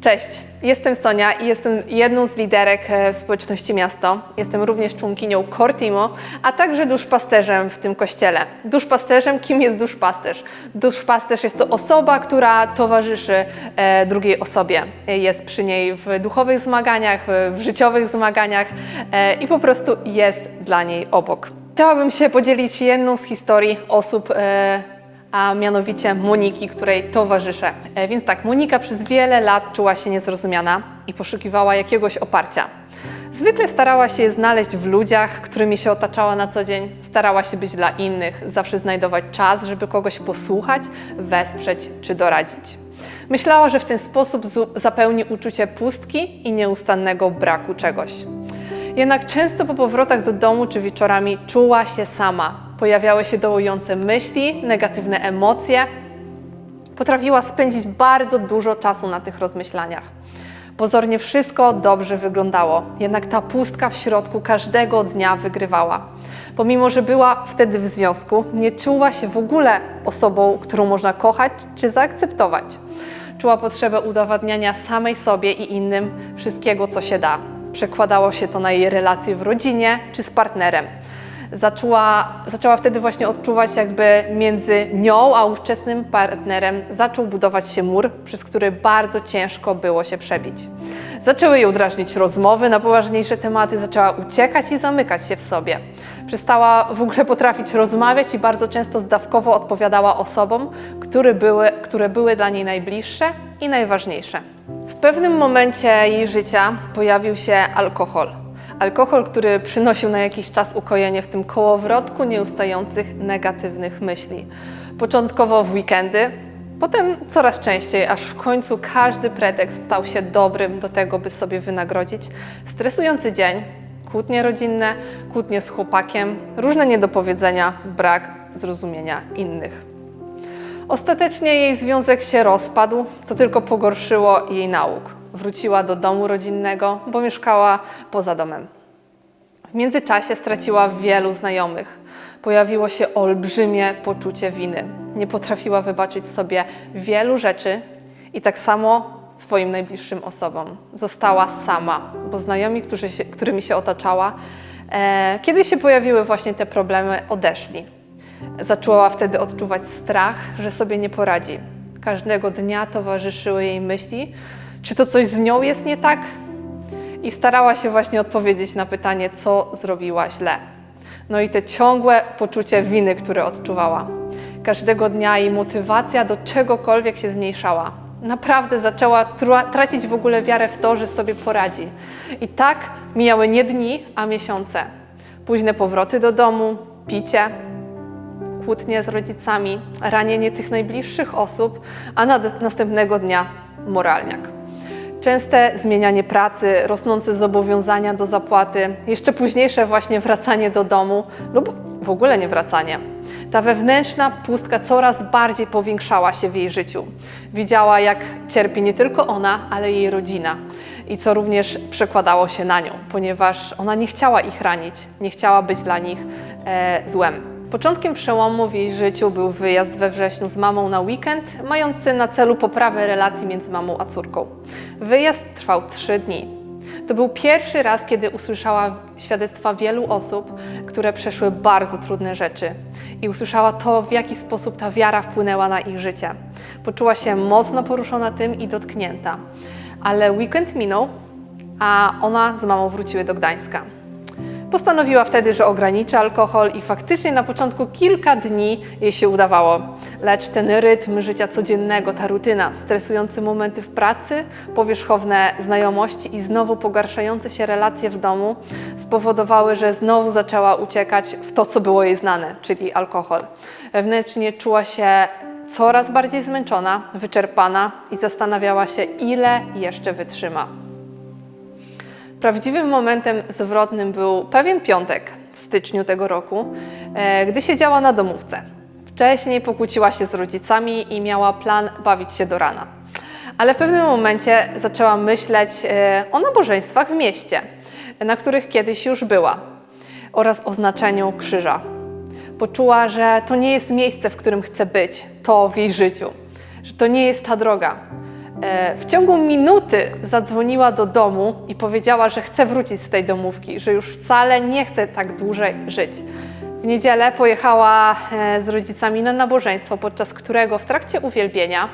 Cześć, jestem Sonia i jestem jedną z liderek e, w społeczności Miasto. Jestem również członkinią Cortimo, a także duszpasterzem w tym kościele. Duszpasterzem, kim jest duszpasterz? Duszpasterz jest to osoba, która towarzyszy e, drugiej osobie. Jest przy niej w duchowych zmaganiach, w życiowych zmaganiach e, i po prostu jest dla niej obok. Chciałabym się podzielić jedną z historii osób, a mianowicie Moniki, której towarzyszę. E, Więc tak, Monika przez wiele lat czuła się niezrozumiana i poszukiwała jakiegoś oparcia. Zwykle starała się je znaleźć w ludziach, którymi się otaczała na co dzień, starała się być dla innych, zawsze znajdować czas, żeby kogoś posłuchać, wesprzeć czy doradzić. Myślała, że w ten sposób zapełni uczucie pustki i nieustannego braku czegoś. Jednak często po powrotach do domu czy wieczorami czuła się sama. Pojawiały się dołujące myśli, negatywne emocje. Potrafiła spędzić bardzo dużo czasu na tych rozmyślaniach. Pozornie wszystko dobrze wyglądało, jednak ta pustka w środku każdego dnia wygrywała. Pomimo, że była wtedy w związku, nie czuła się w ogóle osobą, którą można kochać czy zaakceptować. Czuła potrzebę udowadniania samej sobie i innym wszystkiego, co się da. Przekładało się to na jej relacje w rodzinie czy z partnerem. Zaczęła, zaczęła wtedy właśnie odczuwać, jakby między nią a ówczesnym partnerem zaczął budować się mur, przez który bardzo ciężko było się przebić. Zaczęły ją drażnić rozmowy na poważniejsze tematy, zaczęła uciekać i zamykać się w sobie. Przestała w ogóle potrafić rozmawiać i bardzo często zdawkowo odpowiadała osobom, które były, które były dla niej najbliższe i najważniejsze. W pewnym momencie jej życia pojawił się alkohol. Alkohol, który przynosił na jakiś czas ukojenie w tym kołowrotku nieustających negatywnych myśli. Początkowo w weekendy, potem coraz częściej, aż w końcu każdy pretekst stał się dobrym do tego, by sobie wynagrodzić stresujący dzień, kłótnie rodzinne, kłótnie z chłopakiem, różne niedopowiedzenia, brak zrozumienia innych. Ostatecznie jej związek się rozpadł, co tylko pogorszyło jej nauk. Wróciła do domu rodzinnego, bo mieszkała poza domem. W międzyczasie straciła wielu znajomych. Pojawiło się olbrzymie poczucie winy. Nie potrafiła wybaczyć sobie wielu rzeczy i tak samo swoim najbliższym osobom. Została sama, bo znajomi, się, którymi się otaczała, e, kiedy się pojawiły właśnie te problemy, odeszli. Zaczęła wtedy odczuwać strach, że sobie nie poradzi. Każdego dnia towarzyszyły jej myśli, czy to coś z nią jest nie tak? I starała się właśnie odpowiedzieć na pytanie, co zrobiła źle. No i te ciągłe poczucie winy, które odczuwała. Każdego dnia jej motywacja do czegokolwiek się zmniejszała. Naprawdę zaczęła tra- tracić w ogóle wiarę w to, że sobie poradzi. I tak mijały nie dni, a miesiące. Późne powroty do domu, picie, kłótnie z rodzicami, ranienie tych najbliższych osób, a następnego dnia moralniak. Częste zmienianie pracy, rosnące zobowiązania do zapłaty, jeszcze późniejsze właśnie wracanie do domu lub w ogóle nie wracanie. Ta wewnętrzna pustka coraz bardziej powiększała się w jej życiu. Widziała, jak cierpi nie tylko ona, ale jej rodzina. I co również przekładało się na nią, ponieważ ona nie chciała ich ranić, nie chciała być dla nich e, złem. Początkiem przełomu w jej życiu był wyjazd we wrześniu z mamą na weekend, mający na celu poprawę relacji między mamą a córką. Wyjazd trwał trzy dni. To był pierwszy raz, kiedy usłyszała świadectwa wielu osób, które przeszły bardzo trudne rzeczy i usłyszała to, w jaki sposób ta wiara wpłynęła na ich życie. Poczuła się mocno poruszona tym i dotknięta. Ale weekend minął, a ona z mamą wróciły do Gdańska. Postanowiła wtedy, że ograniczy alkohol i faktycznie na początku kilka dni jej się udawało. Lecz ten rytm życia codziennego, ta rutyna, stresujące momenty w pracy, powierzchowne znajomości i znowu pogarszające się relacje w domu spowodowały, że znowu zaczęła uciekać w to, co było jej znane, czyli alkohol. Wewnętrznie czuła się coraz bardziej zmęczona, wyczerpana i zastanawiała się, ile jeszcze wytrzyma. Prawdziwym momentem zwrotnym był pewien piątek w styczniu tego roku, e, gdy siedziała na domówce. Wcześniej pokłóciła się z rodzicami i miała plan bawić się do rana. Ale w pewnym momencie zaczęła myśleć e, o nabożeństwach w mieście, na których kiedyś już była, oraz o znaczeniu krzyża. Poczuła, że to nie jest miejsce, w którym chce być, to w jej życiu, że to nie jest ta droga. E, W ciągu minuty zadzwoniła do domu i powiedziała, że chce wrócić z tej domówki, że już wcale nie chce tak dłużej żyć. W niedzielę pojechała e, z rodzicami na nabożeństwo, podczas którego w trakcie uwielbienia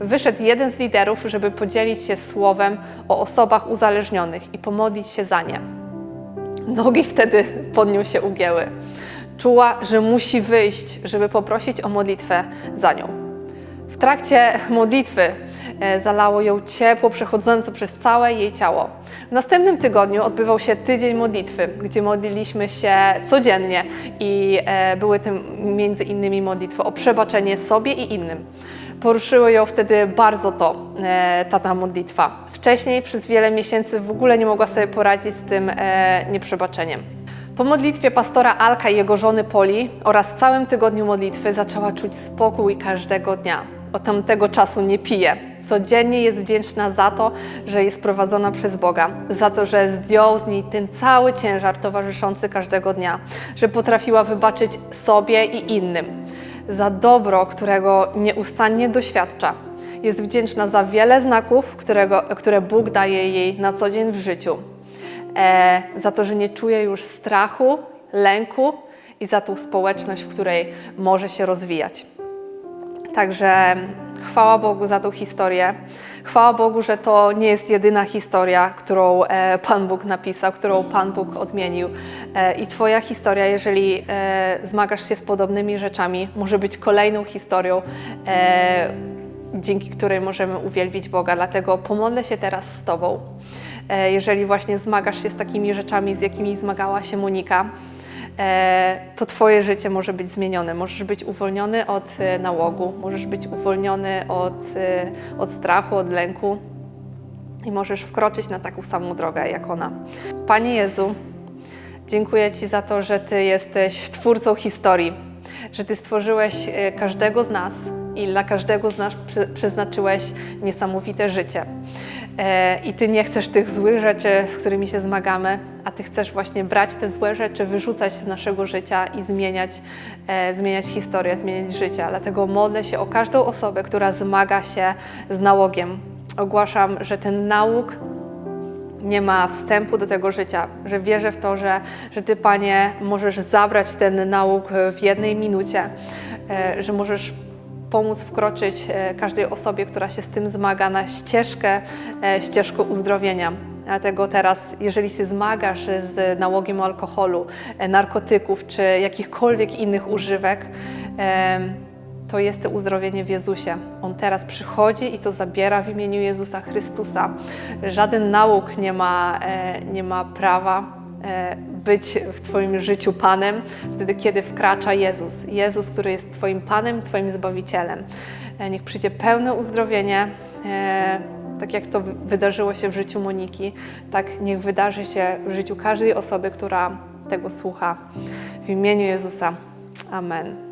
wyszedł jeden z liderów, żeby podzielić się słowem o osobach uzależnionych i pomodlić się za nie. Nogi wtedy pod nią się ugięły. Czuła, że musi wyjść, żeby poprosić o modlitwę za nią. W trakcie modlitwy zalało ją ciepło przechodzące przez całe jej ciało. W następnym tygodniu odbywał się tydzień modlitwy, gdzie modliliśmy się codziennie i e, były tym między innymi modlitwy o przebaczenie sobie i innym. Poruszyło ją wtedy bardzo to, e, ta, ta modlitwa. Wcześniej przez wiele miesięcy w ogóle nie mogła sobie poradzić z tym e, nieprzebaczeniem. Po modlitwie pastora Alka i jego żony Poli oraz całym tygodniu modlitwy zaczęła czuć spokój każdego dnia. Od tamtego czasu nie pije. Codziennie jest wdzięczna za to, że jest prowadzona przez Boga, za to, że zdjął z niej ten cały ciężar towarzyszący każdego dnia, że potrafiła wybaczyć sobie i innym, za dobro, którego nieustannie doświadcza. Jest wdzięczna za wiele znaków, którego, które Bóg daje jej na co dzień w życiu e, za to, że nie czuje już strachu, lęku i za tą społeczność, w której może się rozwijać. Także chwała Bogu za tą historię. Chwała Bogu, że to nie jest jedyna historia, którą e, Pan Bóg napisał, którą Pan Bóg odmienił. E, I Twoja historia, jeżeli e, zmagasz się z podobnymi rzeczami, może być kolejną historią, dzięki której możemy uwielbić Boga. Dlatego pomodlę się teraz z Tobą. Jeżeli właśnie zmagasz się z takimi rzeczami, z jakimi zmagała się Monika, to Twoje życie może być zmienione. Możesz być uwolniony od e, nałogu, możesz być uwolniony od, e, od strachu, od lęku i możesz wkroczyć na taką samą drogę jak ona. Panie Jezu, dziękuję Ci za to, że Ty jesteś twórcą historii, że Ty stworzyłeś e, każdego z nas i dla każdego z nas przeznaczyłeś niesamowite życie. E, I Ty nie chcesz tych złych rzeczy, z którymi się zmagamy, a Ty chcesz właśnie brać te złe rzeczy, wyrzucać z naszego życia i zmieniać, e, zmieniać historię, zmieniać życie. Dlatego modlę się o każdą osobę, która zmaga się z nałogiem. Ogłaszam, że ten nałóg nie ma wstępu do tego życia, że wierzę w to, że, że Ty, Panie, możesz zabrać ten nauk w jednej minucie, e, że możesz pomóc wkroczyć e, każdej osobie, która się z tym zmaga, na ścieżkę, e, ścieżkę uzdrowienia. Dlatego teraz, jeżeli się zmagasz z nałogiem alkoholu, e, narkotyków czy jakichkolwiek innych używek, to jest to uzdrowienie w Jezusie. On teraz przychodzi i to zabiera w imieniu Jezusa Chrystusa. Żaden nauk nie ma, nie ma prawa być w Twoim życiu Panem, wtedy kiedy wkracza Jezus. Jezus, który jest Twoim Panem, Twoim Zbawicielem. E, Niech przyjdzie pełne uzdrowienie. e, Tak jak to wy- wydarzyło się w życiu Moniki, tak niech wydarzy się w życiu każdej osoby, która tego słucha. W imieniu Jezusa. Amen.